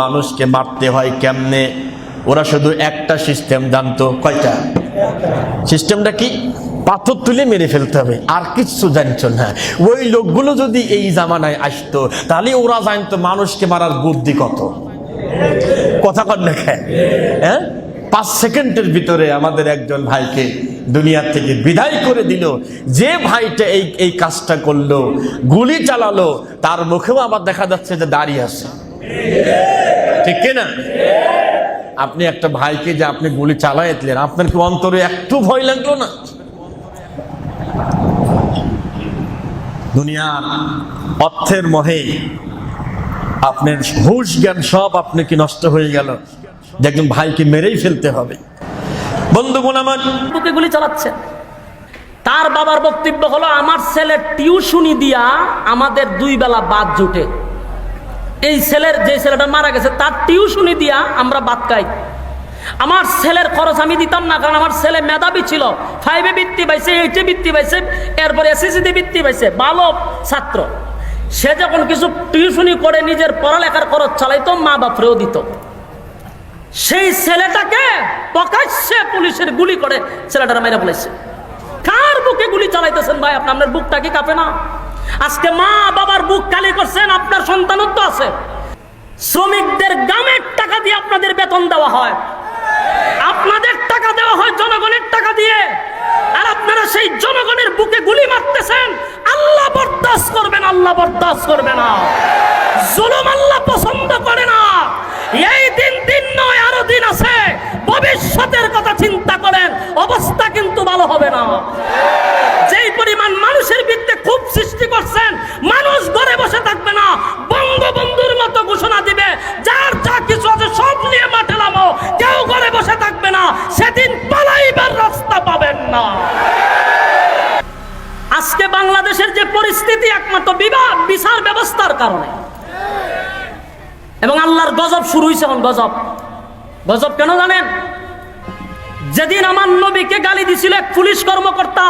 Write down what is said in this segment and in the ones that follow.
মানুষকে মারতে হয় কেমনে? ওরা শুধু একটা সিস্টেম জানতো, কয়টা? সিস্টেমটা কি? পাথর তুলে মেরে ফেলতে হবে, আর কিচ্ছু জানতো না। ওই লোকগুলো যদি এই জামানায় আসতো, তাহলে ওরা জানতো মানুষকে মারার বুদ্ধি কত। কথা কর না হ্যাঁ? পাঁচ সেকেন্ডের ভিতরে আমাদের একজন ভাইকে দুনিয়ার থেকে বিদায় করে দিল। যে ভাইটা এই এই কাজটা করল, গুলি চালালো, তার মুখেও আবার দেখা যাচ্ছে যে দাঁড়িয়ে আছে। ঠিক না আপনি একটা ভাইকে যে আপনি গুলি চালাই দিলেন আপনার কি অন্তরে একটু ভয় লাগল না? দুনিয়ার অর্থের মহে আপনার হুশ জ্ঞান সব আপনি কি নষ্ট হয়ে গেল? একজন ভাইকে মেরেই ফেলতে হবে। বন্ধুগণ আমার, বুকে গুলি চালাচ্ছে। তার বাবার বক্তব্য হলো, আমার ছেলে টিউশনি দিয়া আমাদের দুই বেলা বাদ জুটে। এই ছেলের যে ছেলেটা মারা গেছে, তার টিউশনি দিয়া আমরা বাদ খাই। আমার ছেলের খরচ আমি দিতাম না, কারণ আমার ছেলে মেধাবী ছিল। ফাইভে বৃত্তি পাইছে এইটে বৃত্তি পাইছে, এরপরে এসএসসিতে বৃত্তি পাইছে, ভালো ছাত্র। সে যখন কিছু টিউশনি করে, নিজের পড়ালেখার খরচ চালাইতো, মা বাপরেও দিত। সেই ছেলেটাকে প্রকাশ্যে পুলিশের গুলি করে ছেলেটারা মেরে বলেছে কার বুকে গুলি চালাইতেছেন ভাই আপনার আপনার বুকটা কি কাঁপে না? আজকে মা বাবার বুক কালি করছেন, আপনার সন্তানত্ব আছে। শ্রমিকদের গামের টাকা দিয়ে আপনাদের বেতন দেওয়া হয়। আপনাদের টাকা দেওয়া হয় জনগণের টাকা দিয়ে। আর আপনারা সেই জনগণের বুকে গুলি মারতেছেন। আল্লাহ বরদাস্ত করবেন, আল্লাহ বরদাস্ত করবে না। জুলুম আল্লাহ পছন্দ করে না। এই দিন দিন নয়, আরও দিন আছে। ভবিষ্যতের কথা চিন্তা করেন অবস্থা কিন্তু ভালো হবে না যেই পরিমাণ মানুষের বিরুদ্ধে খুব সৃষ্টি করছেন মানুষ ঘরে বসে থাকবে না বঙ্গবন্ধুর মতো ঘোষণা দিবে যার যা কিছু আছে সব নিয়ে মাঠে নামো কেউ ঘরে বসে থাকবে না সেদিন পালাইবার রাস্তা পাবেন না আজকে বাংলাদেশের যে পরিস্থিতি একমাত্র বিবাহ বিচার ব্যবস্থার কারণে। এবং আল্লাহর গজব শুরু হয়েছে এখন গজব। গজব কেন জানেন? যেদিন আমার নবীকে গালি দিছিল এক পুলিশ কর্মকর্তা,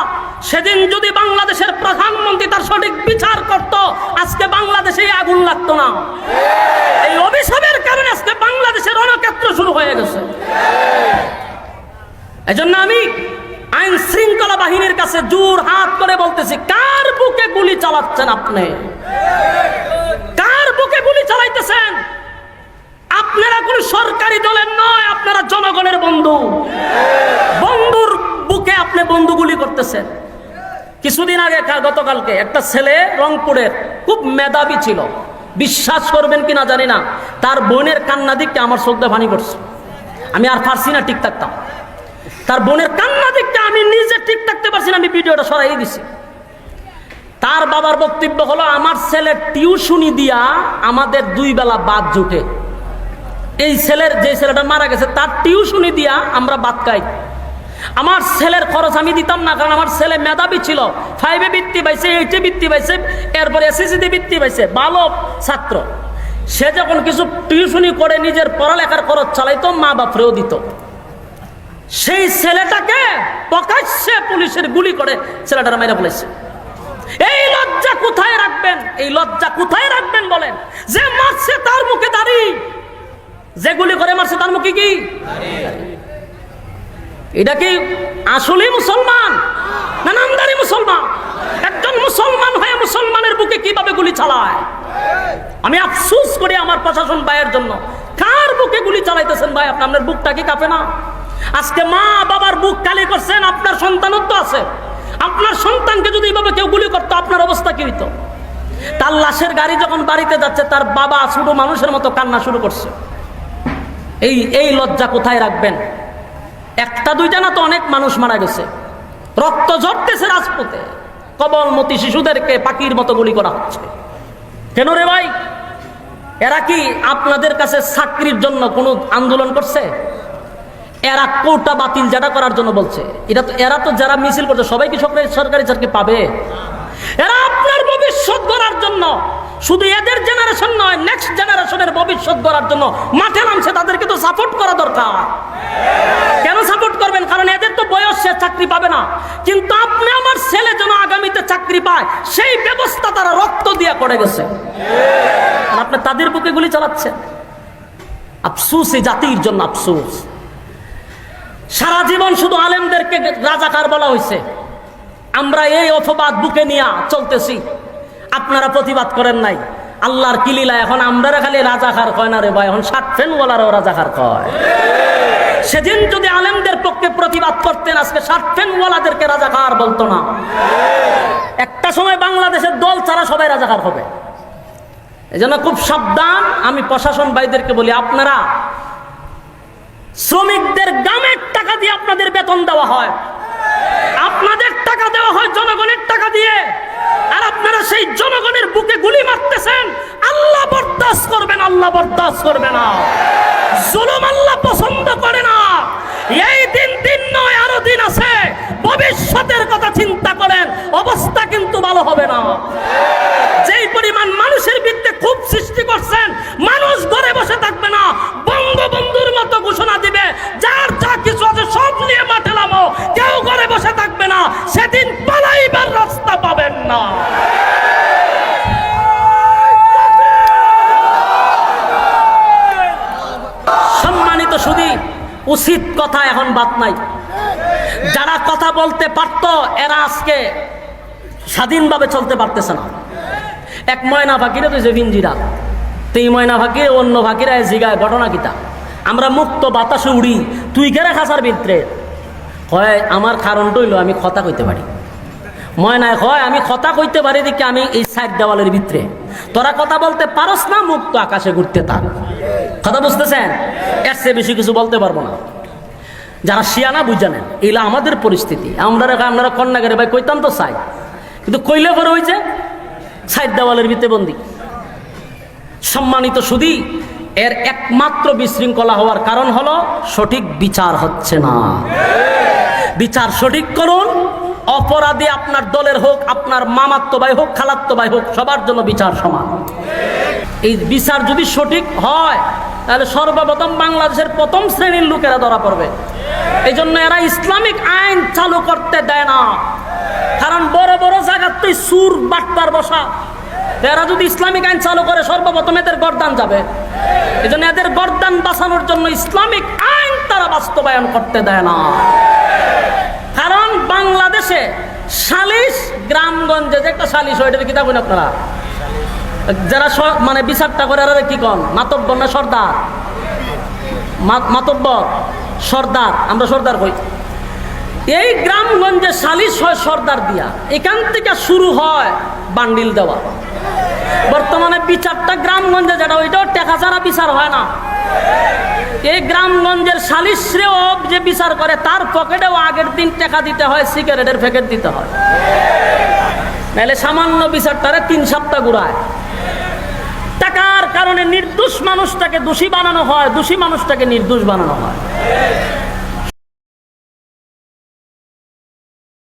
সেদিন যদি বাংলাদেশের প্রধানমন্ত্রী তার সঠিক বিচার করত, আজকে বাংলাদেশে আগুন লাগতো না। এই অভিশাপের কারণে আজকে বাংলাদেশের রণক্ষেত্র শুরু হয়ে গেছে। এজন্য আমি আইন শৃঙ্খলা বাহিনীর কাছে জোর হাত করে বলতেছি, কার বুকে গুলি চালাচ্ছেন আপনি? কার বুকে গুলি চালাইতেছেন? আপনারা কোন সরকারি দলের নয়, আপনারা জনগণের বন্ধু। বন্ধুর বুকে আপনি বন্ধুগুলি করতেছেন। কিছুদিন আগে গতকালকে একটা ছেলে রংপুরের খুব মেধাবী ছিল। বিশ্বাস করবেন কিনা জানি না। তার বোনের কান্না দিকটা আমার শ্রদ্ধা ভানি করছে। আমি আর পারছি না ঠিক থাকতাম। তার বোনের কান্না দিকটা আমি নিজে ঠিক থাকতে পারছি না, আমি ভিডিওটা সরাই দিছি। তার বাবার বক্তব্য হলো, আমার ছেলে টিউশনি দিয়া আমাদের দুই বেলা বাদ জুটে। এই ছেলের, যে ছেলেটা মারা গেছে, তার টিউশনি দিয়া আমরা বাদ খাই। আমার ছেলের খরচ আমি দিতাম না, কারণ আমার ছেলে মেধাবী ছিল। ফাইভে বৃত্তি পাইছে এইটে বৃত্তি পাইছে, এরপরে এসএসসিতে বৃত্তি পাইছে ভালো ছাত্র। সে যখন কিছু টিউশনি করে, নিজের পড়ালেখার খরচ চালাইতো, মা বাপরেও দিত। সেই ছেলেটাকে প্রকাশ্যে পুলিশের গুলি করে ছেলেটার মেরে বলেছে এই লজ্জা কোথায় রাখবেন? এই লজ্জা কোথায় রাখবেন বলেন? যে মারছে তার মুখে দাঁড়ি। যে গুলি করে মারছে তার মুখে কি? এটা কি আসলেই মুসলমান না নামদারি মুসলমান? একজন মুসলমান হয়ে মুসলমানের বুকে কীভাবে গুলি চালায়? আমি আফসুস করি আমার প্রশাসন ভাইয়ের জন্য। কার বুকে গুলি চালাইতেছেন ভাই আপনি? আপনার বুকটা কি কাঁপে না? আজকে মা বাবার বুক কালি করছেন, আপনার সন্তানত্ব আছে। আপনার সন্তানকে যদি এভাবে কেউ গুলি করতো, আপনার অবস্থা কি হইতো? তার লাশের গাড়ি যখন বাড়িতে যাচ্ছে, তার বাবা ছোট মানুষের মতো কান্না শুরু করছে। এই এই লজ্জা কোথায় রাখবেন? একটা, দুইটা না তো অনেক মানুষ মারা গেছে। রক্ত ঝরতেছে রাজপথে। কবলমতি শিশুদেরকে পাখির মতো গুলি করা হচ্ছে। কেন রে ভাই? এরা কি আপনাদের কাছে চাকরির জন্য কোনো আন্দোলন করছে? এরা কোটা বাতিল যেটা করার জন্য বলছে। এটা তো এরা তো যারা মিছিল করছে সবাই কি সরকারি সরকারি চাকরি পাবে। এরা আপনার ভবিষ্যৎ গড়ার জন্য, শুধু এদের জেনারেশন নয় নেক্সট জেনারেশনের ভবিষ্যৎ গড়ার জন্য মাঠে নামছে, তাদেরকে তো সাপোর্ট করা দরকার। কেন সাপোর্ট করবেন? কারণ এদের তো বয়স, সে চাকরি পাবে না। কিন্তু আপনি আমার ছেলে যেন আগামীতে চাকরি পায়, সেই ব্যবস্থা তারা রক্ত দিয়ে করে গেছে। আপনি তাদের বুকে গুলি চালাচ্ছেন। আফসুস এই জাতির জন্য আফসুস। সারা জীবন শুধু আলেমদেরকে রাজাকার বলা হয়েছে। আমরা এই অপবাদ বুকে নিয়ে চলতেছি। আপনারা প্রতিবাদ করেন নাই। আল্লাহর কিলিলা এখন আমরা খালি রাজাকার কয় না রে ভাই? এখন ষাট ফেনওয়ালারও রাজাকার কয়। সেদিন যদি আলেমদের পক্ষে প্রতিবাদ করতেন, আজকে ষাট ফেনওয়ালাদেরকে রাজাকার বলতো না। একটা সময় বাংলাদেশের দল ছাড়া সবাই রাজাকার হবে। এই জন্য খুব সাবধান। আমি প্রশাসন ভাইদেরকে বলি, আপনারা শ্রমিকদের গামের টাকা দিয়ে আপনাদের বেতন দেওয়া হয়। আপনাদের টাকা দেওয়া হয় জনগণের টাকা দিয়ে। আর আপনারা সেই জনগণের বুকে গুলি মারতেছেন। আল্লাহ বরদাস্ত করবেন, আল্লাহ বরদাস্ত করবে না। জুলুম আল্লাহ পছন্দ করে না। এই দিন দিন নয়, আরও দিন আছে। ভবিষ্যতের কথা চিন্তা করেন, অবস্থা কিন্তু ভালো হবে না। সুদী উচিত কথা এখন বাদ নাই। যারা কথা বলতে পারত, এরা আজকে স্বাধীনভাবে চলতে পারতেছে না। এক ময়না ফাঁকিরে তো যে ভিঞ্জিরা তেই ময়না ফাঁকি অন্য ভাগিরা জিগায় ঘটনা কিতা। আমরা মুক্ত বাতাসে উড়ি, তুই কেরা খাসার ভিতরে? হয় আমার কারণটা হইল আমি কথা কইতে পারি। ময়নায় হয় আমি কথা কইতে পারি দেখি আমি এই সাইড দেওয়ালের ভিতরে। তোরা কথা বলতে পারস না, মুক্ত আকাশে ঘুরতে থাক। কথা বুঝতেছেন? এর চেয়ে বেশি কিছু বলতে পারব না। যারা শিয়ানা বুঝে নেন এগুলো আমাদের পরিস্থিতি। আমরা আপনারা কন্যাগারে, ভাই কইতাম তো চাই কিন্তু কইলে পরে হয়েছে সাইড দেওয়ালের ভিতরে বন্দি সম্মানিত সুদী, এর একমাত্র বিশৃঙ্খলা হওয়ার কারণ হলো, সঠিক বিচার হচ্ছে না। বিচার সঠিক করুন, অপরাধী আপনার দলের হোক, আপনার মামাত্ম ভাই হোক, খালাত্ম ভাই হোক, সবার জন্য বিচার সমান। এই বিচার যদি সঠিক হয় তাহলে সর্বপ্রথম বাংলাদেশের প্রথম শ্রেণির লোকেরা ধরা পড়বে। এই জন্য এরা ইসলামিক আইন চালু করতে দেয় না। কারণ বড় বড় জায়গাতেই সুর, বাটপার বসা। এরা যদি ইসলামিক আইন চালু করে, সর্বপ্রথম এদের গরদান যাবে। এই জন্য এদের গরদান বাঁচানোর জন্য ইসলামিক আইন তারা বাস্তবায়ন করতে দেয় না। কারণ বাংলাদেশে সালিশ গ্রামগঞ্জে, যে একটা সালিশ হয়, এটা কি দেখুন আপনারা? যারা মানে বিচারটা করে, এরা কি কন? মাতব্বর না সর্দার? মা- মাতব্বর? সর্দার, আমরা সর্দার কই। এই গ্রামগঞ্জে সালিশ হয় সর্দার দিয়া। এখান থেকে শুরু হয় বান্ডিল দেওয়া। বর্তমানে বিচারটা গ্রামগঞ্জে যেটা, ওইটাও টাকা ছাড়া বিচার হয় না। এই গ্রামগঞ্জের সালিশরেও যে বিচার করে, তার পকেটেও আগের দিন টাকা দিতে হয়, সিগারেটের প্যাকেট দিতে হয়। নাহলে সামান্য বিচারটারে তিন সপ্তাহ ঘুরায়। কারণে নির্দোষ মানুষটাকে দোষী বানানো হয় দোষী মানুষটাকে নির্দোষ বানানো হয়।